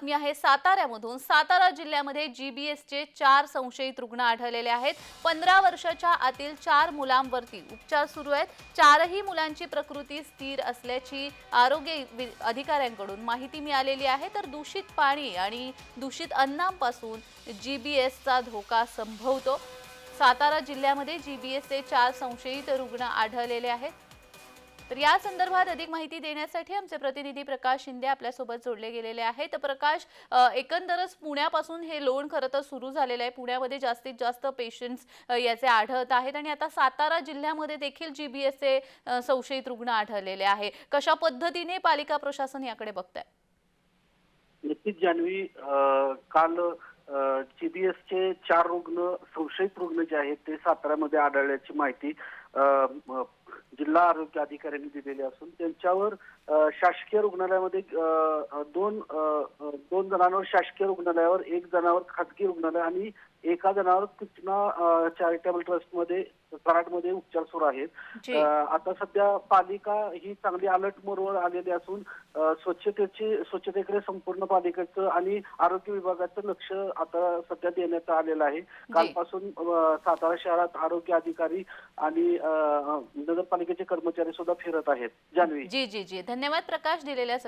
बातमी आहे साताऱ्यामधून. सातारा जिल्ह्यामध्ये जीबीएसचे चार संशयित रुग्ण आढळलेले आहेत. पंधरा वर्षाच्या आतील चार मुलांवरती उपचार सुरू आहेत. चारही मुलांची प्रकृती स्थिर असल्याची आरोग्य अधिकाऱ्यांकडून माहिती मिळालेली आहे. तर दूषित पाणी आणि दूषित अन्नापासून जीबीएसचा धोका संभवतो. सातारा जिल्ह्यामध्ये जीबीएसचे चार संशयित रुग्ण आढळलेले आहेत. तर या संदर्भात अधिक माहिती देण्यासाठी आमचे प्रतिनिधी प्रकाश शिंदे आपल्यासोबत जोडले गेलेले आहेत. तर प्रकाश एकंदरच पुण्यापासून हे लोन खरं तर सुरू झालेलं आहे. पुण्यामध्ये जास्तीत जास्त पेशंट्स याचे आढळत आहेत आणि आता सातारा जिल्ह्यामध्ये देखील जीबीएसचे संशयित रुग्ण आढळलेले आहे. कशा पद्धतीने पालिका प्रशासन याकडे बघत आहे नक्कीच जान्हवी अं, काल जीबीएसचे चार रुग्ण संशयित रुग्ण जे आहेत ते साताऱ्यामध्ये आढळल्याची माहिती जिल्हा आरोग्य अधिकाऱ्यांनी दिलेली असून त्यांच्यावर शासकीय रुग्णालयामध्ये दोन दोन जणांवर शासकीय रुग्णालयावर एक जणांवर खासगी रुग्णालय आणि एका जणांवर कृष्णा चॅरिटेबल ट्रस्टमध्ये कराडमध्ये उपचार सुरू आहेत. आता सध्या पालिका ही चांगली अलर्ट मोडवर आलेली असून स्वच्छतेची स्वच्छतेकडे संपूर्ण पालिकेचं आणि आरोग्य विभागाचं लक्ष आता सध्या देण्यात आलेलं आहे. कालपासून सातारा शहरात आरोग्य अधिकारी आणि नगरपालिकेचे कर्मचारी सुद्धा फिरत आहेत. जान्हवी. जी जी जी. धन्यवाद प्रकाश दिलेल्या